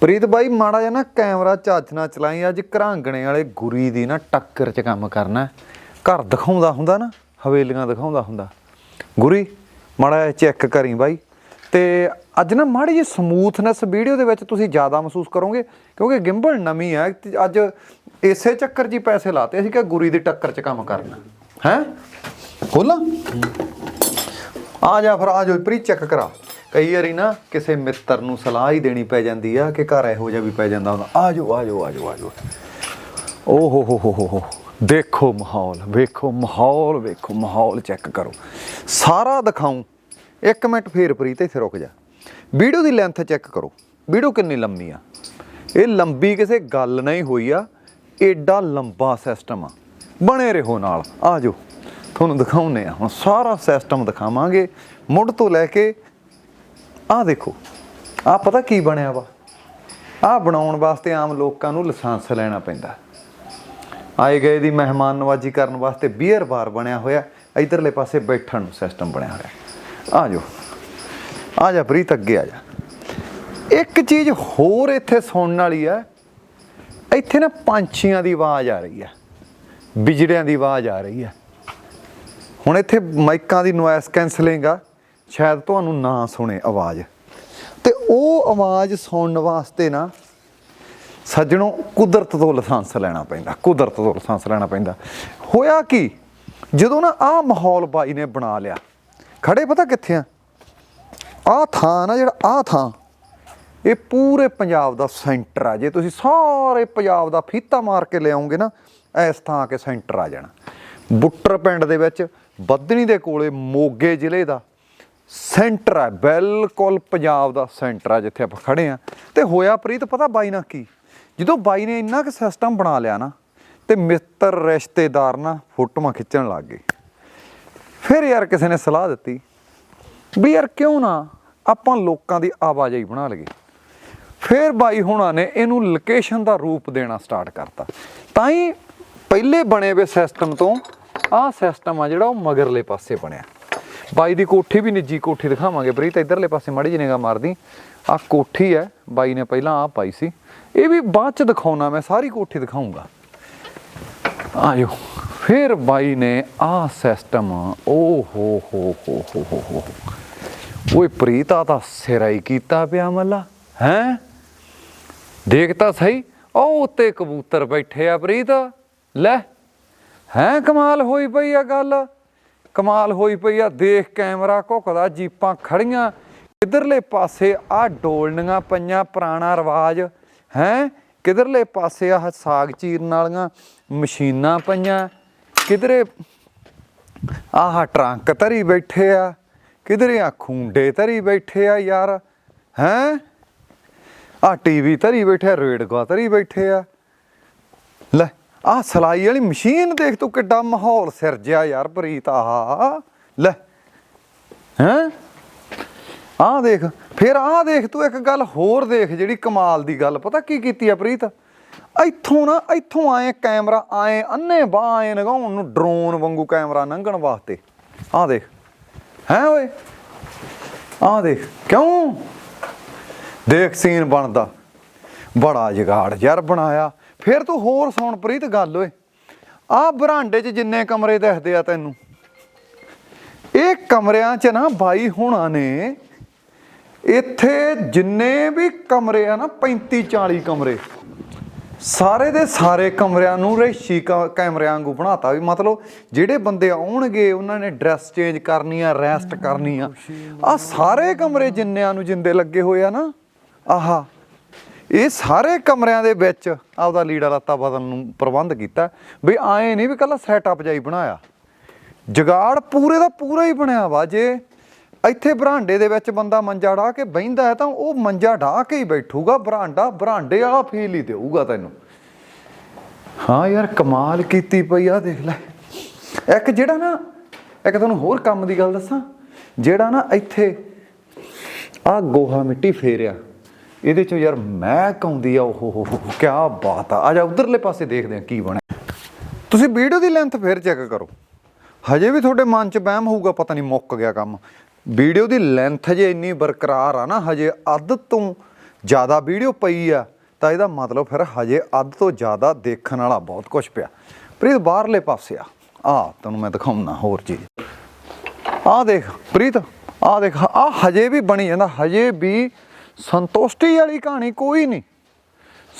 ਪ੍ਰੀਤ ਬਾਈ, ਮਾੜਾ ਜਿਹਾ ਨਾ ਕੈਮਰਾ ਚੱਜ ਨਾਲ ਚਲਾਈ, ਅੱਜ ਘਰਾਂਗਣੇ ਵਾਲੇ ਗੁਰੀ ਦੀ ਨਾ ਟੱਕਰ 'ਚ ਕੰਮ ਕਰਨਾ। ਘਰ ਦਿਖਾਉਂਦਾ ਹੁੰਦਾ ਨਾ, ਹਵੇਲੀਆਂ ਦਿਖਾਉਂਦਾ ਹੁੰਦਾ। ਗੁਰੀ, ਮਾੜਾ ਜਿਹਾ ਚੈੱਕ ਕਰੀ ਬਾਈ। ਤੇ ਅੱਜ ਨਾ ਮਾੜੀ ਜਿਹੀ ਸਮੂਥਨੈਸ ਵੀਡੀਓ ਦੇ ਵਿੱਚ ਤੁਸੀਂ ਜ਼ਿਆਦਾ ਮਹਿਸੂਸ ਕਰੋਗੇ, ਕਿਉਂਕਿ ਗਿੰਬਲ ਨਵੀਂ ਹੈ ਅੱਜ ਇਸੇ ਚੱਕਰ 'ਚ ਹੀ ਪੈਸੇ ਲਾਤੇ, ਅਸੀਂ ਕਿ ਗੁਰੀ ਦੀ ਟੱਕਰ 'ਚ ਕੰਮ ਕਰਨਾ। ਹੈ? ਖੋਲਾਂ? ਆ ਜਾ ਫਿਰ, ਆ ਜਾ ਪ੍ਰੀ ਚੈੱਕ ਕਰਾ। ਕਈ ਵਾਰੀ ਨਾ ਕਿਸੇ ਮਿੱਤਰ ਨੂੰ ਸਲਾਹ ਹੀ ਦੇਣੀ ਪੈ ਜਾਂਦੀ ਆ ਕਿ ਘਰ ਇਹੋ ਜਿਹਾ ਵੀ ਪੈ ਜਾਂਦਾ ਹੁੰਦਾ। ਆ ਜਾਓ ਆ ਜਾਓ ਆ ਜਾਓ ਆ ਜਾਓ। ਓ ਹੋ ਹੋ ਹੋ ਹੋ ਦੇਖੋ ਮਾਹੌਲ, ਵੇਖੋ ਮਾਹੌਲ ਵੇਖੋ ਮਾਹੌਲ, ਚੈੱਕ ਕਰੋ। ਸਾਰਾ ਦਿਖਾਉਂ। ਇੱਕ ਮਿੰਟ ਫੇਰ ਪ੍ਰੀਤ ਇੱਥੇ ਰੁਕ ਜਾ। ਵੀਡੀਓ ਦੀ ਲੈਂਥ ਚੈੱਕ ਕਰੋ। ਵੀਡੀਓ ਕਿੰਨੀ ਲੰਮੀ ਆ। ਇਹ ਲੰਬੀ ਕਿਸੇ ਗੱਲ ਨਹੀਂ ਹੋਈ ਆ। ਏਡਾ ਲੰਬਾ ਸਿਸਟਮ ਆ। ਬਣੇ ਰਹੋ ਨਾਲ। ਆ ਜਾਓ। ਤੁਹਾਨੂੰ ਦਿਖਾਉਨੇ ਆ। ਹੁਣ ਸਾਰਾ ਸਿਸਟਮ ਦਿਖਾਵਾਂਗੇ। ਮੁੱਢ ਤੋਂ ਲੈ ਕੇ ਆਹ ਦੇਖੋ ਆਹ ਪਤਾ ਕੀ ਬਣਿਆ ਵਾ? ਆਹ ਬਣਾਉਣ ਵਾਸਤੇ ਆਮ ਲੋਕਾਂ ਨੂੰ ਲਾਇਸੈਂਸ ਲੈਣਾ ਪੈਂਦਾ। ਆਏ ਗਏ ਦੀ ਮਹਿਮਾਨ ਨਵਾਜੀ ਕਰਨ ਵਾਸਤੇ ਬੀਅਰ ਬਾਰ ਬਣਿਆ ਹੋਇਆ, ਇਧਰਲੇ ਪਾਸੇ ਬੈਠਣ ਨੂੰ ਸਿਸਟਮ ਬਣਿਆ ਹੋਇਆ। ਆ ਜਾਓ, ਆ ਜਾ ਪ੍ਰੀਤ, ਅੱਗੇ ਆ ਜਾ। ਇੱਕ ਚੀਜ਼ ਹੋਰ ਇੱਥੇ ਸੁਣਨ ਵਾਲੀ ਆ, ਇੱਥੇ ਨਾ ਪੰਛੀਆਂ ਦੀ ਆਵਾਜ਼ ਆ ਰਹੀ ਆ, ਬਿਜੜਿਆਂ ਦੀ ਆਵਾਜ਼ ਆ ਰਹੀ ਆ। ਹੁਣ ਇੱਥੇ ਮਾਈਕਾਂ ਦੀ ਨੋਇਸ ਕੈਂਸਲਿੰਗ ਆ ਸ਼ਾਇਦ ਤੁਹਾਨੂੰ ਨਾ ਸੁਣੇ ਆਵਾਜ਼। ਤੇ ਉਹ ਆਵਾਜ਼ ਸੁਣਨ ਵਾਸਤੇ ਨਾ ਸੱਜਣੋ ਕੁਦਰਤ ਤੋਂ ਲਾਇਸੈਂਸ ਲੈਣਾ ਪੈਂਦਾ, ਕੁਦਰਤ ਤੋਂ ਲਾਇਸੈਂਸ ਲੈਣਾ ਪੈਂਦਾ। ਹੋਇਆ ਕੀ? ਜਦੋਂ ਨਾ ਆਹ ਮਾਹੌਲ ਬਾਈ ਨੇ ਬਣਾ ਲਿਆ, ਖੜੇ ਪਤਾ ਕਿੱਥੇ ਆ? ਆਹ ਥਾਂ ਨਾ ਜਿਹੜਾ ਆਹ ਥਾਂ, ਇਹ ਪੂਰੇ ਪੰਜਾਬ ਦਾ ਸੈਂਟਰ ਆ। ਜੇ ਤੁਸੀਂ ਸਾਰੇ ਪੰਜਾਬ ਦਾ ਫੀਤਾ ਮਾਰ ਕੇ ਲਿਆਉਂਗੇ ਨਾ, ਇਸ ਥਾਂ ਕੇ ਸੈਂਟਰ ਆ ਜਾਣਾ। ਬੁੱਟਰ ਪਿੰਡ ਦੇ ਵਿੱਚ ਬੱਦਣੀ ਦੇ ਕੋਲੇ ਮੋਗੇ ਜ਼ਿਲ੍ਹੇ ਦਾ ਸੈਂਟਰ ਹੈ, ਬਿਲਕੁਲ ਪੰਜਾਬ ਦਾ ਸੈਂਟਰ ਆ ਜਿੱਥੇ ਆਪਾਂ ਖੜੇ ਆ ਤੇ ਹੋਇਆ ਪ੍ਰੀਤ, ਪਤਾ ਬਾਈ ਨਾਲ ਕੀ? ਜਦੋਂ ਬਾਈ ਨੇ ਇੰਨਾ ਕੁ ਸਿਸਟਮ ਬਣਾ ਲਿਆ ਨਾ, ਤੇ ਮਿੱਤਰ, ਰਿਸ਼ਤੇਦਾਰ ਨਾ ਫੋਟੋਆਂ ਖਿੱਚਣ ਲੱਗ ਗਏ। ਫਿਰ ਯਾਰ ਕਿਸੇ ਨੇ ਸਲਾਹ ਦਿੱਤੀ ਵੀ ਯਾਰ ਕਿਉਂ ਨਾ ਆਪਾਂ ਲੋਕਾਂ ਦੀ ਆਵਾਜਾਈ ਬਣਾ ਲਈਏ। ਫਿਰ ਬਾਈ ਹੁਣਾਂ ਨੇ ਇਹਨੂੰ ਲੋਕੇਸ਼ਨ ਦਾ ਰੂਪ ਦੇਣਾ ਸਟਾਰਟ ਕਰਤਾ। ਤਾਂ ਹੀ ਪਹਿਲੇ ਬਣੇ ਵੇ ਸਿਸਟਮ ਤੋਂ ਆਹ ਸਿਸਟਮ ਆ ਜਿਹੜਾ ਉਹ ਮਗਰਲੇ ਪਾਸੇ ਬਣਿਆ। ਬਾਈ ਦੀ ਕੋਠੀ ਵੀ ਨਿੱਜੀ ਕੋਠੀ ਦਿਖਾਵਾਂਗੇ ਪ੍ਰੀਤ, ਇਧਰਲੇ ਪਾਸੇ ਮੜੀ ਜਨੇਗਾ ਮਾਰਦੀ। ਆਹ ਕੋਠੀ ਹੈ, ਬਾਈ ਨੇ ਪਹਿਲਾਂ ਆਹ ਪਾਈ ਸੀ। ਇਹ ਵੀ ਬਾਅਦ ਚ ਦਿਖਾਉਣਾ ਮੈਂ, ਸਾਰੀ ਕੋਠੀ ਦਿਖਾਉਂਗਾ ਆਇਓ, ਫਿਰ ਬਾਈ ਨੇ ਆਹ ਸਿਸਟਮ ਓ ਹੋ ਹੋ ਹੋ ਹੋ ਹੋ। ਹੋ ਓਏ ਪ੍ਰੀਤਾ ਤਾਂ ਸਿਰਾ ਹੀ ਕੀਤਾ ਪਿਆ ਮੱਲਾ, ਹੈ? ਦੇਖ ਤਾਂ ਸਹੀ ਉਹ ਉੱਤੇ ਕਬੂਤਰ ਬੈਠੇ ਆ ਪ੍ਰੀਤ। ਲੈ, ਹੈ ਕਮਾਲ ਹੋਈ ਪਈ ਆ ਗੱਲ। ਕਮਾਲ ਹੋਈ ਪਈ ਆ, ਦੇਖ ਕੈਮਰਾ ਘੁੱਕਦਾ, ਜੀਪਾਂ ਖੜੀਆਂ, ਕਿਧਰਲੇ ਪਾਸੇ ਆ ਡੋਲਣੀਆਂ ਪਈਆਂ ਪੁਰਾਣਾ ਰਿਵਾਜ, ਹੈ? ਕਿਧਰਲੇ ਪਾਸੇ ਆ ਸਾਗ ਚੀਰਨ ਵਾਲੀਆਂ ਮਸ਼ੀਨਾਂ ਪਈਆਂ, ਕਿਧਰੇ ਆਹ ਟਰੰਕ ਧਰੀ ਬੈਠੇ ਆ, ਕਿਧਰੇ ਆ ਖੁੰਡੇ ਧਰੀ ਬੈਠੇ ਆ ਯਾਰ, ਹੈ? ਆ ਟੀਵੀ ਧਰੀ ਬੈਠੇ ਆ ਰੇਡਗਾ ਧਰੀ ਬੈਠੇ ਆ। ਲੈ ਆਹ ਸਲਾਈ ਵਾਲੀ ਮਸ਼ੀਨ ਦੇਖ ਤੂੰ ਕਿੱਡਾ ਮਾਹੌਲ ਸਿਰਜਿਆ ਯਾਰ ਪ੍ਰੀਤ, ਆਹ, ਲੈ। ਹੈਂ? ਆਹ ਦੇਖ, ਫਿਰ ਆਹ ਦੇਖ ਤੂੰ ਇੱਕ ਗੱਲ ਹੋਰ ਦੇਖ ਜਿਹੜੀ ਕਮਾਲ ਦੀ ਗੱਲ, ਪਤਾ ਕੀ ਕੀਤੀ ਆ ਪ੍ਰੀਤ? ਇੱਥੋਂ ਨਾ, ਇੱਥੋਂ ਆਏ ਕੈਮਰਾ, ਆਏ ਅੰਨੇ ਬਾਹ ਆਏ ਨਗਾਉਣ ਨੂੰ ਡਰੋਨ ਵਾਂਗੂ ਕੈਮਰਾ ਲੰਘਣ ਵਾਸਤੇ। ਆਹ ਦੇਖ। ਹੈ ਓਏ? ਆਹ ਦੇਖ, ਕਿਉਂ? ਦੇਖ ਸੀਨ ਬਣਦਾ। ਬੜਾ ਜਗਾੜ ਯਾਰ ਬਣਾਇਆ। ਫਿਰ ਤੂੰ ਹੋਰ ਸੁਣ ਪ੍ਰੀਤ ਗੱਲ ਓਏ। ਆਹ ਬਰਾਂਡੇ 'ਚ ਜਿੰਨੇ ਕਮਰੇ ਦਿਖਦੇ ਆ ਤੈਨੂੰ। ਇਹ ਕਮਰਿਆਂ 'ਚ ਨਾ ਬਾਈ ਹੋਣਾ ਨੇ, ਇੱਥੇ ਜਿੰਨੇ ਵੀ ਕਮਰੇ ਆ ਨਾ 35 40 ਕਮਰੇ। ਸਾਰੇ ਦੇ ਸਾਰੇ ਕਮਰਿਆਂ ਨੂੰ ਰੇਸ਼ੀ ਕ- ਕੈਮਰਿਆਂ ਵਾਂਗੂ ਬਣਾਤਾ ਵੀ। ਮਤਲਬ ਜਿਹੜੇ ਬੰਦੇ ਆਉਣਗੇ, ਉਹਨਾਂ ਨੇ ਡਰੈਸ ਚੇਂਜ ਕਰਨੀ ਆ, ਰੈਸਟ ਕਰਨੀ ਆ। ਆ ਸਾਰੇ ਕਮਰੇ ਜਿੰਨਿਆਂ ਨੂੰ ਜਿੰਦੇ ਲੱਗੇ ਹੋਏ ਆ ਨਾ, ਆਹਾ। ਇਹ ਸਾਰੇ ਕਮਰਿਆਂ ਦੇ ਵਿੱਚ ਆਪਦਾ ਲੀੜਾ ਲੱਤਾ ਬਦਲਣ ਨੂੰ ਪ੍ਰਬੰਧ ਕੀਤਾ ਵੀ ਆਏ ਨਹੀਂ ਵੀ ਕੱਲਾ ਸੈਟਅਪ ਜਾਈ ਬਣਾਇਆ। ਜਗਾੜ ਪੂਰੇ ਦਾ ਪੂਰਾ ਹੀ ਬਣਿਆ ਵਾ। ਜੇ ਇੱਥੇ ਬਰਾਂਡੇ ਦੇ ਵਿੱਚ ਬੰਦਾ ਮੰਜਾ ਢਾ ਕੇ ਬਹਿੰਦਾ ਹੈ ਤਾਂ ਉਹ ਮੰਜਾ ਢਾ ਕੇ ਹੀ ਬੈਠੂਗਾ। ਬਰਾਂਡਾ ਬਰਾਂਡੇ ਵਾਲਾ ਫੀਲ ਹੀ ਦੇਊਗਾ ਤੈਨੂੰ। ਹਾਂ ਯਾਰ, ਕਮਾਲ ਕੀਤੀ ਪਈ ਆ, ਦੇਖ ਲੈ। ਇੱਕ ਜਿਹੜਾ ਨਾ, ਇੱਕ ਤੁਹਾਨੂੰ ਹੋਰ ਕੰਮ ਦੀ ਗੱਲ ਦੱਸਾਂ। ਜਿਹੜਾ ਨਾ ਇੱਥੇ ਆ ਗੋਹਾ ਮਿੱਟੀ ਫੇਰਿਆ। ਇਹਦੇ ਚੋਂ ਯਾਰ ਮਹਿਕ ਆਉਂਦੀ ਆ, ਓਹ ਕੀ ਬਾਤ ਆ। ਆ ਜਾ, ਉਧਰਲੇ ਪਾਸੇ ਦੇਖਦੇ ਆ ਕੀ ਬਣਿਆ ਤੁਸੀਂ ਵੀਡੀਓ ਦੀ ਲੈਂਥ ਫੇਰ ਚੈੱਕ ਕਰੋ। ਹਜੇ ਵੀ ਤੁਹਾਡੇ ਮਨ 'ਚ ਵਹਿਮ ਹੋਊਗਾ, ਪਤਾ ਨਹੀਂ ਮੁੱਕ ਗਿਆ ਕੰਮ। ਵੀਡੀਓ ਦੀ ਲੈਂਥ ਜੇ ਇੰਨੀ ਬਰਕਰਾਰ ਆ ਨਾ, ਹਜੇ ਅੱਧ ਤੋਂ ਜ਼ਿਆਦਾ ਵੀਡੀਓ ਪਈ ਆ, ਤਾਂ ਇਹਦਾ ਮਤਲਬ ਫਿਰ ਹਜੇ ਅੱਧ ਤੋਂ ਜ਼ਿਆਦਾ ਦੇਖਣ ਵਾਲਾ ਬਹੁਤ ਕੁਝ ਪਿਆ। ਪ੍ਰੀਤ, ਬਾਹਰਲੇ ਪਾਸੇ ਆ। ਆ, ਤੈਨੂੰ ਮੈਂ ਦਿਖਾਉਣਾ ਹੋਰ ਚੀਜ਼। ਆ ਦੇਖ, ਪ੍ਰੀਤ, ਆ ਦੇਖ, ਆ ਹਜੇ ਵੀ ਬਣੀ ਜਾਂਦਾ ਹਜੇ ਵੀ ਸੰਤੁਸ਼ਟੀ ਵਾਲੀ ਕਹਾਣੀ ਕੋਈ ਨਹੀਂ।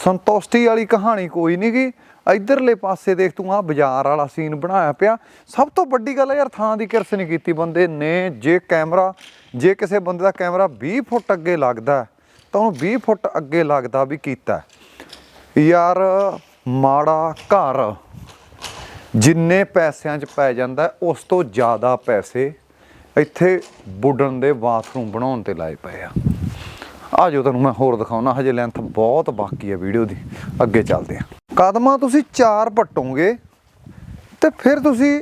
ਸੰਤੁਸ਼ਟੀ ਵਾਲੀ ਕਹਾਣੀ ਕੋਈ ਨਹੀਂ ਗੀ। ਇਧਰਲੇ ਪਾਸੇ ਦੇਖ ਤੂੰ ਆ ਬਾਜ਼ਾਰ ਵਾਲਾ ਸੀਨ ਬਣਾਇਆ ਪਿਆ। ਸਭ ਤੋਂ ਵੱਡੀ ਗੱਲ ਯਾਰ, ਥਾਂ ਦੀ ਕਿਰਸ ਨਹੀਂ ਕੀਤੀ ਬੰਦੇ ਨੇ। ਜੇ ਕੈਮਰਾ, ਜੇ ਕਿਸੇ ਬੰਦੇ ਦਾ ਕੈਮਰਾ 20 ਫੁੱਟ ਅੱਗੇ ਲੱਗਦਾ ਤਾਂ ਉਹਨੂੰ 20 ਫੁੱਟ ਅੱਗੇ ਲੱਗਦਾ ਵੀ ਕੀਤਾ ਯਾਰ, ਮਾੜਾ ਘਰ, ਜਿੰਨੇ ਪੈਸਿਆਂ 'ਚ ਪੈ ਜਾਂਦਾ ਉਸ ਤੋਂ ਜ਼ਿਆਦਾ ਪੈਸੇ ਇੱਥੇ ਬੁੱਢਣ ਦੇ ਬਾਥਰੂਮ ਬਣਾਉਣ ਤੇ ਲਾਏ ਪਏ ਆ। ਆ ਜੋ ਤੁਹਾਨੂੰ ਮੈਂ ਹੋਰ ਦਿਖਾਉਣਾ, ਹਜੇ ਲੈਂਥ ਬਹੁਤ ਬਾਕੀ ਹੈ ਵੀਡੀਓ ਦੀ। ਅੱਗੇ ਚੱਲਦੇ ਆ ਕਦਮਾਂ ਤੁਸੀਂ ਚਾਰ ਪੱਟੋਗੇ ਤੇ ਫਿਰ ਤੁਸੀਂ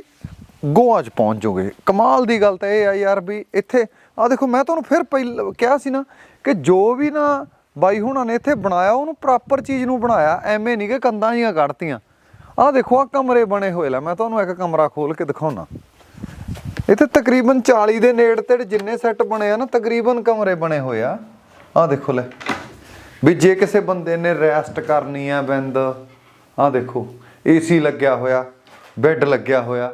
ਗੋਆ 'ਚ ਪਹੁੰਚ ਜਾਓਗੇ। ਕਮਾਲ ਦੀ ਗੱਲ ਤਾਂ ਇਹ ਆ ਯਾਰ ਵੀ ਇੱਥੇ ਆ ਦੇਖੋ ਮੈਂ ਤੁਹਾਨੂੰ ਫਿਰ ਪਹਿਲਾਂ, ਕਿਹਾ ਸੀ ਨਾ ਕਿ ਜੋ ਵੀ ਨਾ ਬਾਈ ਹੁਣਾਂ ਨੇ ਇੱਥੇ ਬਣਾਇਆ, ਉਹਨੂੰ ਪ੍ਰੋਪਰ ਚੀਜ਼ ਨੂੰ ਬਣਾਇਆ, ਐਵੇਂ ਨਹੀਂ ਕਿ ਕੰਧਾਂ ਜੀਆਂ ਕੱਢਤੀਆਂ। ਆਹ ਦੇਖੋ ਆ ਕਮਰੇ ਬਣੇ ਹੋਏ ਲੈ, ਮੈਂ ਤੁਹਾਨੂੰ ਇੱਕ ਕਮਰਾ ਖੋਲ ਕੇ ਦਿਖਾਉਣਾ। ਇੱਥੇ ਤਕਰੀਬਨ 40 ਦੇ ਨੇੜੇ ਤੇੜੇ ਜਿੰਨੇ ਸੈੱਟ ਬਣੇ ਆ ਨਾ, ਤਕਰੀਬਨ ਕਮਰੇ ਬਣੇ ਹੋਏ ਆ। ਆਹ ਦੇਖੋ ਲੈ। ਵੀ ਜੇ ਕਿਸੇ ਬੰਦੇ ਨੇ ਰੈਸਟ ਕਰਨੀ ਆ ਬਿੰਦ, ਆਹ ਦੇਖੋ ਏਸੀ ਲੱਗਿਆ ਹੋਇਆ ਬੈੱਡ ਲੱਗਿਆ ਹੋਇਆ,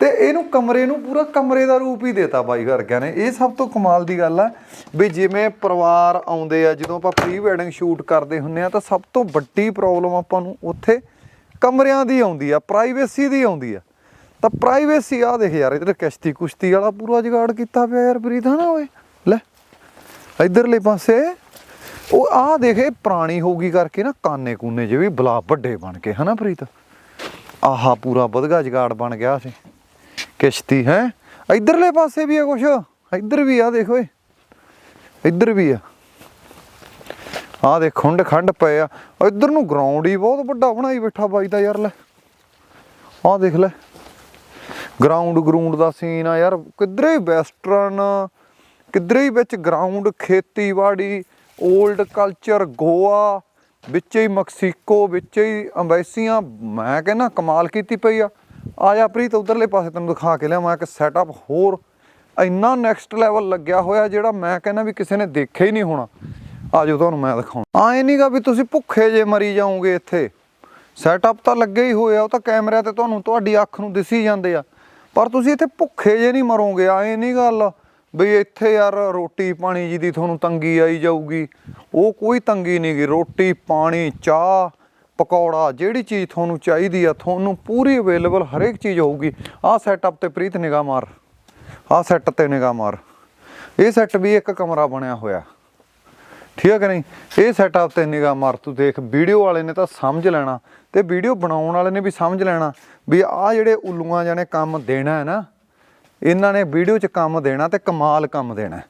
ਤੇ ਇਹਨੂੰ ਕਮਰੇ ਨੂੰ ਪੂਰਾ ਕਮਰੇ ਦਾ ਰੂਪ ਹੀ ਦੇਤਾ ਬਾਈ ਵਰਗਿਆਂ ਨੇ। ਇਹ ਸਭ ਤੋਂ ਕਮਾਲ ਦੀ ਗੱਲ ਆ ਵੀ ਜਿਵੇਂ ਪਰਿਵਾਰ ਆਉਂਦੇ ਆ, ਜਦੋਂ ਆਪਾਂ ਪ੍ਰੀ ਵੈਡਿੰਗ ਸ਼ੂਟ ਕਰਦੇ ਹੁੰਨੇ ਆ, ਤਾਂ ਸਭ ਤੋਂ ਵੱਡੀ ਪ੍ਰੋਬਲਮ ਆਪਾਂ ਨੂੰ ਉੱਥੇ ਕਮਰਿਆਂ ਦੀ ਆਉਂਦੀ ਆ ਪ੍ਰਾਈਵੇਸੀ ਦੀ ਆਉਂਦੀ ਆ। ਤਾਂ ਪ੍ਰਾਈਵੇਸੀ ਆ ਦੇਖ ਯਾਰ ਇਧਰ ਕਿਸ਼ਤੀ ਕੁਸ਼ਤੀ ਵਾਲਾ ਪੂਰਾ ਜੁਗਾੜ ਕੀਤਾ ਪਿਆ ਯਾਰ, ਪ੍ਰੀਤ, ਹਨਾ ਓਏ? ਲੈ ਇਧਰਲੇ ਪਾਸੇ ਉਹ ਆਹ ਦੇਖੇ, ਪੁਰਾਣੀ ਹੋਊਗੀ ਕਰਕੇ ਨਾ ਕਾਨੇ ਕੂਨੇ ਜੇ ਵੀ ਬਲਾ ਵੱਡੇ ਬਣ ਕੇ, ਹਨਾ ਪ੍ਰੀਤ? ਆਹਾ ਪੂਰਾ ਵਧਗਾ ਜਗਾੜ ਬਣ ਗਿਆ ਸੀ। ਕਿਸ਼ਤੀ ਹੈ। ਇਧਰਲੇ ਪਾਸੇ ਵੀ ਆ ਕੁਛ? ਇਧਰ ਵੀ ਆ, ਦੇਖ ਓਏ। ਇੱਧਰ ਵੀ ਆ। ਆ ਦੇ ਖੁੰਡ ਖੰਡ ਪਏ ਆ। ਇਧਰ ਨੂੰ ਗਰਾਊਂਡ ਹੀ ਬਹੁਤ ਵੱਡਾ ਬਣਾਈ ਬੈਠਾ ਬਾਈ ਦਾ ਯਾਰ, ਲੈ। ਆ ਦੇਖ ਲੈ। ਗਰਾਊਂਡ ਗਰਾਊਂਡ ਦਾ ਸੀਨ ਆ ਯਾਰ, ਕਿਧਰੇ ਵੈਸਟਰਨ ਕਿਧਰੇ ਹੀ ਵਿੱਚ ਗਰਾਊਂਡ ਖੇਤੀਬਾੜੀ 올ਡ ਕਲਚਰ ਗੋਆ, ਵਿੱਚ ਹੀ ਮੈਕਸੀਕੋ, ਵਿੱਚ ਹੀ ਅੰਬੈਸੀਆਂ, ਮੈਂ ਕਹਿੰਦਾ ਕਮਾਲ ਕੀਤੀ ਪਈ ਆ। ਆ ਜਾ ਪ੍ਰੀਤ, ਉਧਰਲੇ ਪਾਸੇ ਤੈਨੂੰ ਦਿਖਾ ਕੇ ਲਿਆਵਾਂ ਇੱਕ ਸੈਟਅਪ ਹੋਰ। ਇੰਨਾ ਨੈਕਸਟ ਲੈਵਲ ਲੱਗਿਆ ਹੋਇਆ ਜਿਹੜਾ ਮੈਂ ਕਹਿੰਦਾ ਵੀ ਕਿਸੇ ਨੇ ਦੇਖਿਆ ਹੀ ਨਹੀਂ ਹੋਣਾ। ਆਜੋ ਤੁਹਾਨੂੰ ਮੈਂ ਦਿਖਾਉਣਾ। ਆਏ ਨਹੀਂਗਾ ਵੀ ਤੁਸੀਂ ਭੁੱਖੇ ਜੇ ਮਰੀ ਜਾਓਗੇ ਇੱਥੇ। ਸੈਟਅਪ ਤਾਂ ਲੱਗੇ ਹੀ ਹੋਏ ਆ, ਉਹ ਤਾਂ ਕੈਮਰਿਆਂ ਤੇ ਤੁਹਾਨੂੰ ਤੁਹਾਡੀ ਅੱਖ ਨੂੰ ਦਿਸੀ ਜਾਂਦੇ ਆ। ਪਰ ਤੁਸੀਂ ਇੱਥੇ ਭੁੱਖੇ ਜੇ ਨਹੀਂ ਮਰੋਗੇ ਆਏ ਨਹੀਂ ਗੱਲ। ਬਈ ਇੱਥੇ ਯਾਰ ਰੋਟੀ ਪਾਣੀ ਜੀ ਦੀ ਤੁਹਾਨੂੰ ਤੰਗੀ ਆਈ ਜਾਊਗੀ। ਉਹ ਕੋਈ ਤੰਗੀ ਨਹੀਂ ਗੀ। ਰੋਟੀ, ਪਾਣੀ, ਚਾਹ, ਪਕੌੜਾ, ਜਿਹੜੀ ਚੀਜ਼ ਤੁਹਾਨੂੰ ਚਾਹੀਦੀ ਆ, ਤੁਹਾਨੂੰ ਪੂਰੀ ਅਵੇਲੇਬਲ ਹਰੇਕ ਚੀਜ਼ ਹੋਊਗੀ। ਆਹ ਸੈਟਅਪ ਤੇ ਪ੍ਰੀਤ ਨਿਗਾਹ ਮਾਰ। ਆਹ ਸੈੱਟ ਤੇ ਨਿਗਾਹ ਮਾਰ। ਇਹ ਸੈੱਟ ਵੀ ਇੱਕ ਕਮਰਾ ਬਣਿਆ ਹੋਇਆ। ਠੀਕ ਹੈ ਕਿ ਨਹੀਂ? ਇਹ ਸੈਟਅਪ ਤੇ ਨਿਗਾਹ ਮਾਰ। ਤੂੰ ਦੇਖ, ਵੀਡੀਓ ਵਾਲੇ ਨੇ ਤਾਂ ਸਮਝ ਲੈਣਾ ਤੇ ਵੀਡੀਓ ਬਣਾਉਣ ਵਾਲੇ ਨੇ ਵੀ ਸਮਝ ਲੈਣਾ ਵੀ ਆਹ ਜਿਹੜੇ ਉੱਲੂਆਂ ਜਾਨੇ ਕੰਮ ਦੇਣਾ ਹੈ ਨਾ ਇਹਨਾਂ ਨੇ ਵੀਡੀਓ 'ਚ ਕੰਮ ਦੇਣਾ ਤੇ ਕਮਾਲ ਕੰਮ ਦੇਣਾ।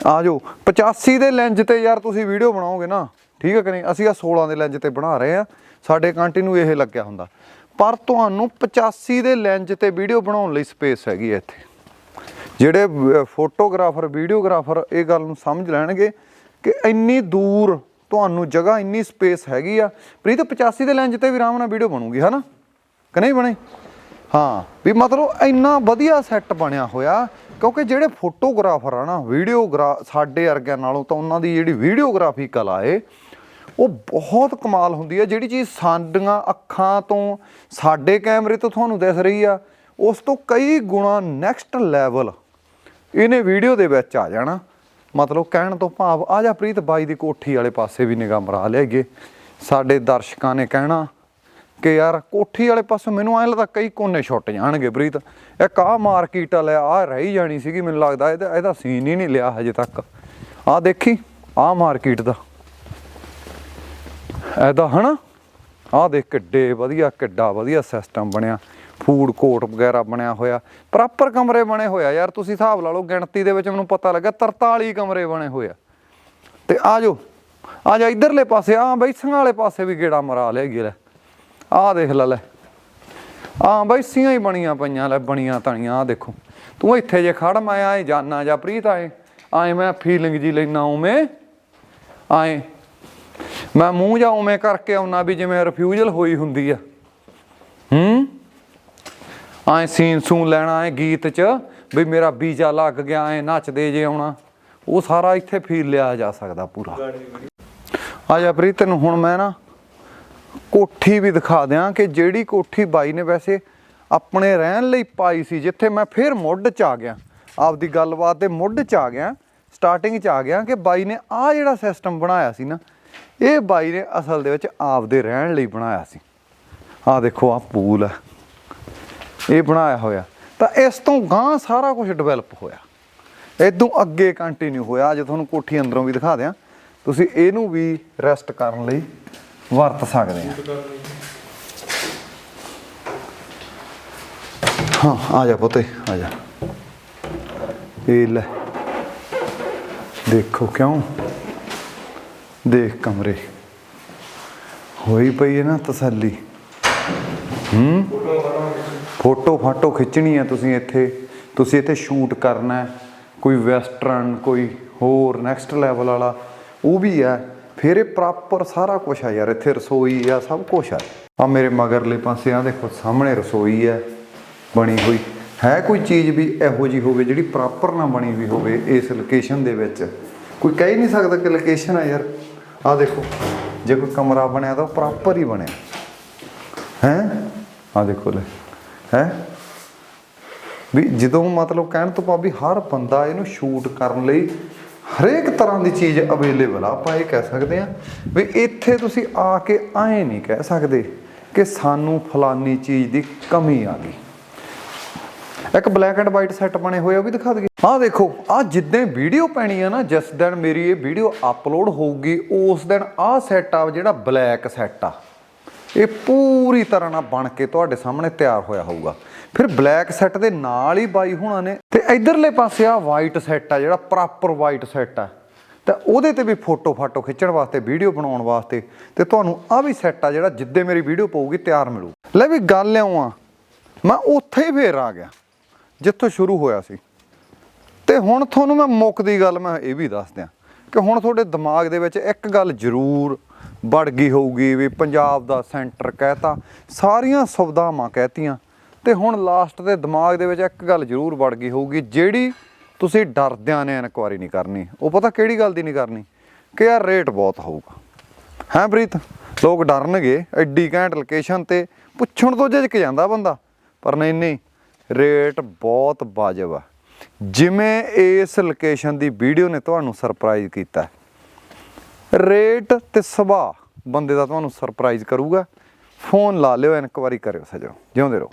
ਆ ਜੋ 85 ਦੇ ਲੈਂਜ ਤੇ ਯਾਰ ਤੁਸੀਂ ਵੀਡੀਓ ਬਣਾਓਗੇ ਨਾ, ਠੀਕ ਹੈ ਕਿ ਨਹੀਂ? ਅਸੀਂ ਆ 16 ਦੇ ਲੈਂਜ ਤੇ ਬਣਾ ਰਹੇ ਆ ਸਾਡੇ ਕੰਟੀਨਿਊ ਇਹ ਲੱਗਿਆ ਹੁੰਦਾ। ਪਰ ਤੁਹਾਨੂੰ 85 ਦੇ ਲੈਂਜ ਤੇ ਵੀਡੀਓ ਬਣਾਉਣ ਲਈ ਸਪੇਸ ਹੈਗੀ ਹੈ ਇੱਥੇ। ਜਿਹੜੇ ਫੋਟੋਗ੍ਰਾਫਰ ਵੀਡੀਓਗ੍ਰਾਫਰ ਇਹ ਗੱਲ ਨੂੰ ਸਮਝ ਲੈਣਗੇ ਕਿ ਇੰਨੀ ਦੂਰ ਤੁਹਾਨੂੰ ਜਗ੍ਹਾ, ਇੰਨੀ ਸਪੇਸ ਹੈਗੀ ਆ। ਪ੍ਰੀਤ 85 ਦੇ ਲੈਂਜ ਤੇ ਵੀ ਆਰਾਮ ਨਾਲ ਵੀਡੀਓ ਬਣੂਗੀ ਹਨਾ ਕਿ ਨਹੀਂ ਬਣੇ? ਹਾਂ, ਵੀ ਮਤਲਬ ਇੰਨਾ ਵਧੀਆ ਸੈੱਟ ਬਣਿਆ ਹੋਇਆ, ਕਿਉਂਕਿ ਜਿਹੜੇ ਫੋਟੋਗ੍ਰਾਫਰ ਆ ਨਾ ਵੀਡੀਓਗ੍ਰਾ ਸਾਡੇ ਵਰਗਿਆਂ ਨਾਲੋਂ ਤਾਂ ਉਹਨਾਂ ਦੀ ਜਿਹੜੀ ਵੀਡੀਓਗ੍ਰਾਫੀ ਕਲਾ ਏ, ਉਹ ਬਹੁਤ ਕਮਾਲ ਹੁੰਦੀ ਹੈ ਜਿਹੜੀ ਚੀਜ਼ ਸਾਡੀਆਂ ਅੱਖਾਂ ਤੋਂ, ਸਾਡੇ ਕੈਮਰੇ ਤੋਂ ਤੁਹਾਨੂੰ ਦਿਸ ਰਹੀ ਆ, ਉਸ ਤੋਂ ਕਈ ਗੁਣਾ ਨੈਕਸਟ ਲੈਵਲ ਇਹਨੇ ਵੀਡੀਓ ਦੇ ਵਿੱਚ ਆ ਜਾਣਾ। ਮਤਲਬ ਕਹਿਣ ਤੋਂ ਭਾਵ, ਆ ਜਾ ਪ੍ਰੀਤ ਬਾਈ ਦੀ ਕੋਠੀ ਵਾਲੇ ਪਾਸੇ ਵੀ ਨਿਗਾਹ ਮਰਾ ਲਿਆਈਏ ਸਾਡੇ ਦਰਸ਼ਕਾਂ ਨੇ ਕਹਿਣਾ ਕਿ ਯਾਰ ਕੋਠੀ ਵਾਲੇ ਪਾਸੋਂ ਮੈਨੂੰ ਐਂ ਲੱਗਦਾ ਕਈ ਕੋਨੇ ਛੁੱਟ ਜਾਣਗੇ ਪ੍ਰੀਤ। ਇੱਕ ਆਹ ਮਾਰਕੀਟ ਵਾਲਾ ਆ ਰਹੀ ਜਾਣੀ ਸੀਗੀ ਮੈਨੂੰ ਲੱਗਦਾ, ਇਹਦਾ ਇਹਦਾ ਸੀਨ ਹੀ ਨਹੀਂ ਲਿਆ ਹਜੇ ਤੱਕ। ਆਹ ਦੇਖੀ ਆਹ ਮਾਰਕੀਟ ਦਾ। ਐਦਾ ਹਨਾ? ਆਹ ਦੇਖ ਕਿੱਡੇ ਵਧੀਆ, ਕਿੱਡਾ ਵਧੀਆ ਸਿਸਟਮ ਬਣਿਆ। ਫੂਡ ਕੋਰਟ ਵਗੈਰਾ ਬਣਿਆ ਹੋਇਆ। ਪ੍ਰੋਪਰ ਕਮਰੇ ਬਣੇ ਹੋਇਆ ਯਾਰ ਤੁਸੀਂ ਹਿਸਾਬ ਲਾ ਲਓ, ਗਿਣਤੀ ਦੇ ਵਿੱਚ ਮੈਨੂੰ ਪਤਾ ਲੱਗਾ 43 ਕਮਰੇ ਬਣੇ ਹੋਇਆ ਤੇ ਆ ਜਾਓ। ਆ ਜਾ ਇਧਰਲੇ ਪਾਸੇ, ਆ ਬੈਸਾਂ ਵਾਲੇ ਪਾਸੇ ਵੀ ਗੇੜਾ ਮਰਾ ਲਿਆ ਗਿਆ ਲੈ। ਆਹ ਦੇਖ ਲੈ ਲੈ। ਆ ਬੈਸੀਆਂ ਹੀ ਬਣੀਆਂ ਪਈਆਂ ਲੈ, ਬਣੀਆਂ ਤਣੀਆਂ ਆ ਦੇਖੋ। ਤੂੰ ਇੱਥੇ ਜੇ ਖੜ, ਮੈਂ ਆਏ ਜਾਨਾ ਜਾਂ ਪ੍ਰੀਤ ਆਏ। ਆਏ ਮੈਂ ਫੀਲਿੰਗ ਜੀ ਲੈਣਾ ਉਵੇਂ। ਆਏ। ਮੈਂ ਮੂੰਹ ਜਾ ਉਵੇਂ ਕਰਕੇ ਆਉਣਾ ਵੀ ਜਿਵੇਂ ਰਿਫਿਊਜ਼ਲ ਹੋਈ ਹੁੰਦੀ ਆ। ਹੂੰ? ਆਏ ਸੀਨ ਸੂਨ ਲੈਣਾ ਐ ਗੀਤ ਚ ਵੀ ਮੇਰਾ ਵੀਜ਼ਾ ਲੱਗ ਗਿਆ ਐ ਨੱਚਦੇ ਜੇ ਆਉਣਾ। ਉਹ ਸਾਰਾ ਇੱਥੇ ਫੀਲ ਲਿਆ ਜਾ ਸਕਦਾ ਪੂਰਾ। ਆ ਜਾ ਪ੍ਰੀਤ, ਤੈਨੂੰ ਹੁਣ ਮੈਂ ਨਾ ਕੋਠੀ ਵੀ ਦਿਖਾ ਦਿਆਂ ਕਿ ਜਿਹੜੀ ਕੋਠੀ ਬਾਈ ਨੇ ਵੈਸੇ ਆਪਣੇ ਰਹਿਣ ਲਈ ਪਾਈ ਸੀ, ਜਿੱਥੇ ਮੈਂ ਫਿਰ ਮੁੱਢ ਚ ਆ ਗਿਆ। ਆਪਦੀ ਗੱਲਬਾਤ ਦੇ ਮੁੱਢ ਚ ਆ ਗਿਆ ਸਟਾਰਟਿੰਗ ਚ ਆ ਗਿਆ ਕਿ ਬਾਈ ਨੇ ਆ ਜਿਹੜਾ ਸਿਸਟਮ ਬਣਾਇਆ ਸੀ ਨਾ, ਇਹ ਬਾਈ ਨੇ ਅਸਲ ਦੇ ਵਿੱਚ ਆਪਦੇ ਰਹਿਣ ਲਈ ਬਣਾਇਆ ਸੀ। ਆ ਦੇਖੋ ਆ ਪੂਲ ਹੈ ਇਹ ਬਣਾਇਆ ਹੋਇਆ। ਤਾਂ ਇਸ ਤੋਂ ਗਾਂ ਸਾਰਾ ਕੁਝ ਡਿਵੈਲਪ ਹੋਇਆ। ਇਦੋਂ ਅੱਗੇ ਕੰਟੀਨਿਊ ਹੋਇਆ। ਅੱਜ ਤੁਹਾਨੂੰ ਕੋਠੀ ਅੰਦਰੋਂ ਵੀ ਦਿਖਾ ਦਿਆਂ। ਤੁਸੀਂ ਇਹਨੂੰ ਵੀ ਰੈਸਟ ਕਰਨ ਲਈ ਵਰਤ ਸਕਦੇ ਆ ਹਾਂ, ਆ ਜਾ ਪੁੱਤੇ, ਆ ਜਾ। ਇਹ ਲੈ। ਦੇਖੋ ਕਿਉਂ? ਦੇਖ ਕਮਰੇ। ਹੋਈ ਪਈ ਹੈ ਨਾ ਤਸੱਲੀ। ਹੂੰ? ਫੋਟੋ ਫਾਟੋ ਖਿੱਚਣੀ ਹੈ ਤੁਸੀਂ ਇੱਥੇ। ਤੁਸੀਂ ਇੱਥੇ ਸ਼ੂਟ ਕਰਨਾ ਕੋਈ ਵੈਸਟਰਨ, ਕੋਈ ਹੋਰ, ਨੈਕਸਟ ਲੈਵਲ ਵਾਲਾ। ਉਹ ਵੀ ਹੈ। ਫਿਰ ਇਹ ਪ੍ਰੋਪਰ ਸਾਰਾ ਕੁਝ ਆ ਯਾਰ, ਇੱਥੇ ਰਸੋਈ ਆ, ਸਭ ਕੁਝ ਆ। ਆ ਮੇਰੇ ਮਗਰਲੇ ਪਾਸੇ ਆ ਦੇਖੋ, ਸਾਹਮਣੇ ਰਸੋਈ ਹੈ ਬਣੀ ਹੋਈ। ਹੈ ਕੋਈ ਚੀਜ਼ ਵੀ ਇਹੋ ਜੀ ਹੋਵੇ ਜਿਹੜੀ ਪ੍ਰੋਪਰ ਨਾ ਬਣੀ ਵੀ ਹੋਵੇ ਇਸ ਲੋਕੇਸ਼ਨ ਦੇ ਵਿੱਚ? ਕੋਈ ਕਹਿ ਹੀ ਨਹੀਂ ਸਕਦਾ ਕਿ ਲੋਕੇਸ਼ਨ ਆ ਯਾਰ। ਆ ਦੇਖੋ, ਜੇ ਕੋਈ ਕਮਰਾ ਬਣਿਆ ਤਾਂ ਪ੍ਰੋਪਰ ਹੀ ਬਣਿਆ। ਹੈ? ਆ ਦੇਖੋ ਲੈ, ਹੈ? ਵੀ ਜਦੋਂ ਮਤਲਬ ਕਹਿਣ ਤੋਂ ਭਾਵ ਵੀ ਹਰ ਬੰਦਾ ਇਹਨੂੰ ਸ਼ੂਟ ਕਰਨ ਲਈ ਹਰੇਕ ਤਰ੍ਹਾਂ ਦੀ ਚੀਜ਼ ਅਵੇਲੇਬਲ ਆ, ਆਪਾਂ ਇਹ ਕਹਿ ਸਕਦੇ ਆ ਵੀ ਇੱਥੇ ਤੁਸੀਂ ਆ ਕੇ ਐਂ ਨਹੀਂ ਕਹਿ ਸਕਦੇ ਕਿ ਸਾਨੂੰ ਫਲਾਨੀ ਚੀਜ਼ ਦੀ ਕਮੀ ਆ ਗਈ। ਇੱਕ ਬਲੈਕ ਐਂਡ ਵਾਈਟ ਸੈੱਟ ਬਣੇ ਹੋਏ ਆ, ਉਹ ਵੀ ਦਿਖਾ ਦਈਏ। ਆਹ ਦੇਖੋ ਆ ਜਿੱਦਾਂ ਵੀਡੀਓ ਪੈਣੀ ਆ ਨਾ, ਜਿਸ ਦਿਨ ਮੇਰੀ ਇਹ ਵੀਡੀਓ ਅਪਲੋਡ ਹੋਊਗੀ, ਉਸ ਦਿਨ ਆਹ ਸੈੱਟ ਆ ਜਿਹੜਾ ਬਲੈਕ ਸੈੱਟ ਆ। ਇਹ ਪੂਰੀ ਤਰ੍ਹਾਂ ਨਾਲ ਬਣ ਕੇ ਤੁਹਾਡੇ ਸਾਹਮਣੇ ਤਿਆਰ ਹੋਇਆ ਹੋਊਗਾ। ਫਿਰ ਬਲੈਕ ਸੈੱਟ ਦੇ ਨਾਲ ਹੀ ਬਾਈ ਹੋਣਾ ਨੇ ਤੇ ਇਧਰਲੇ ਪਾਸੇ ਆ ਵਾਈਟ ਸੈੱਟ ਆ, ਜਿਹੜਾ ਪ੍ਰੋਪਰ ਵਾਈਟ ਸੈੱਟ ਆ। ਤਾਂ ਉਹਦੇ ਤੇ ਵੀ ਫੋਟੋ ਫਾਟੋ ਖਿੱਚਣ ਵਾਸਤੇ ਵੀਡੀਓ ਬਣਾਉਣ ਵਾਸਤੇ ਤੇ ਤੁਹਾਨੂੰ ਆ ਵੀ ਸੈੱਟ ਆ ਜਿਹੜਾ ਜਿੱਦੇ ਮੇਰੀ ਵੀਡੀਓ ਪਊਗੀ ਤਿਆਰ ਮਿਲੂ। ਲੈ ਵੀ ਗੱਲ ਲਿਆਉਂ ਆ, ਮੈਂ ਉੱਥੇ ਹੀ ਫੇਰ ਆ ਗਿਆ, ਜਿੱਥੋਂ ਸ਼ੁਰੂ ਹੋਇਆ ਸੀ। ਤੇ ਹੁਣ ਤੁਹਾਨੂੰ ਮੈਂ ਮੁੱਕ ਦੀ ਗੱਲ ਮੈਂ ਇਹ ਵੀ ਦੱਸ ਦਿਆਂ ਕਿ ਹੁਣ ਤੁਹਾਡੇ ਦਿਮਾਗ ਦੇ ਵਿੱਚ ਇੱਕ ਗੱਲ ਜ਼ਰੂਰ ਵੜ ਗਈ ਹੋਊਗੀ ਵੀ ਪੰਜਾਬ ਦਾ ਸੈਂਟਰ ਕਹਿਤਾ ਸਾਰੀਆਂ ਸੁਵਿਧਾਵਾਂ ਕਹਿਤੀਆਂ ਤੇ ਹੁਣ ਲਾਸਟ ਦੇ ਦਿਮਾਗ ਦੇ ਵਿੱਚ ਇੱਕ ਗੱਲ ਜ਼ਰੂਰ ਵੜ ਗਈ ਹੋਊਗੀ, ਜਿਹੜੀ ਤੁਸੀਂ ਡਰਦਿਆਂ ਨੇ ਇਨਕੁਆਰੀ ਨਹੀਂ ਕਰਨੀ। ਉਹ ਪਤਾ ਕਿਹੜੀ ਗੱਲ ਦੀ ਨਹੀਂ ਕਰਨੀ? ਕਿ ਯਾਰ ਰੇਟ ਬਹੁਤ ਹੋਊਗਾ। ਹੈਂ ਪ੍ਰੀਤ? ਲੋਕ ਡਰਨਗੇ, ਐਡੀ ਘੈਂਟ ਲੋਕੇਸ਼ਨ ਤੇ ਪੁੱਛਣ ਤੋਂ ਝਿਜਕ ਜਾਂਦਾ ਬੰਦਾ। ਪਰ ਨਹੀਂ ਨਹੀਂ ਰੇਟ ਬਹੁਤ ਵਾਜਬ ਆ। ਜਿਵੇਂ ਇਸ ਲੋਕੇਸ਼ਨ ਦੀ ਵੀਡੀਓ ਨੇ ਤੁਹਾਨੂੰ ਸਰਪ੍ਰਾਈਜ਼ ਕੀਤਾ। ਰੇਟ ਤੇ ਸੁਭਾਅ ਬੰਦੇ ਦਾ ਤੁਹਾਨੂੰ ਸਰਪ੍ਰਾਈਜ਼ ਕਰੂਗਾ। ਫੋਨ ਲਾ ਲਿਓ ਇਨਕੁਆਰੀ ਕਰਿਓ ਸਜਣੋ ਜਿਉਂਦੇ ਰਹੋ।